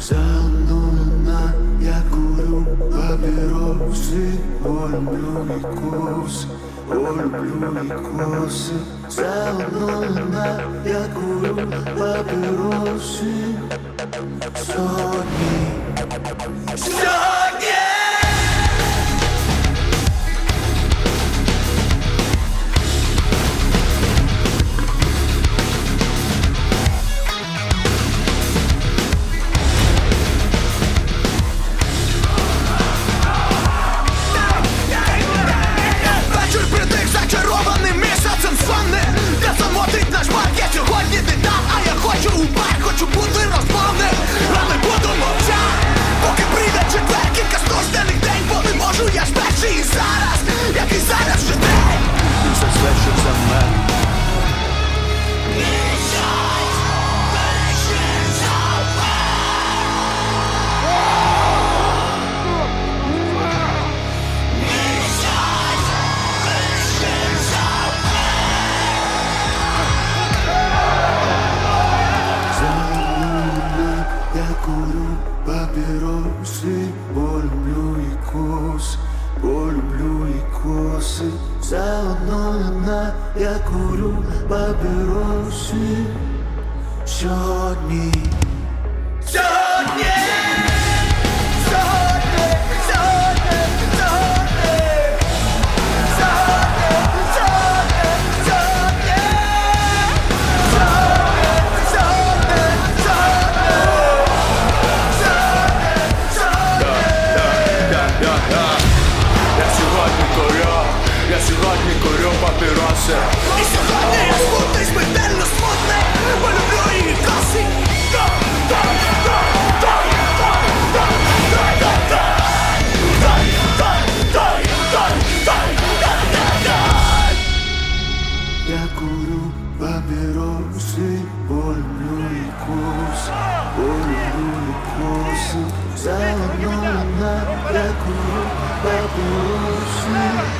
Залуна, я курю папиросы, Ольблю и косы, Ольблю и косы Залуна, я курю папиросы курю папіроси, бо люблю і коси, бо люблю коси. Заодно луна, я курю папіроси. Сьогодні Сьогодні я сьогодні курю папіроси. І сьогодні я смутний, смертельно смутний Бо люблю її коси я курю папіроси, бо люблю і коси, бо люблю я курю папіроси.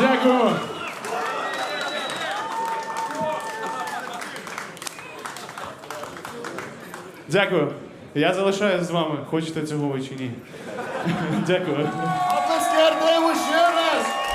Дякую. Дякую. Я залишаюсь з вами. Хочете цього ви чи ні? Дякую. Оплески ще раз!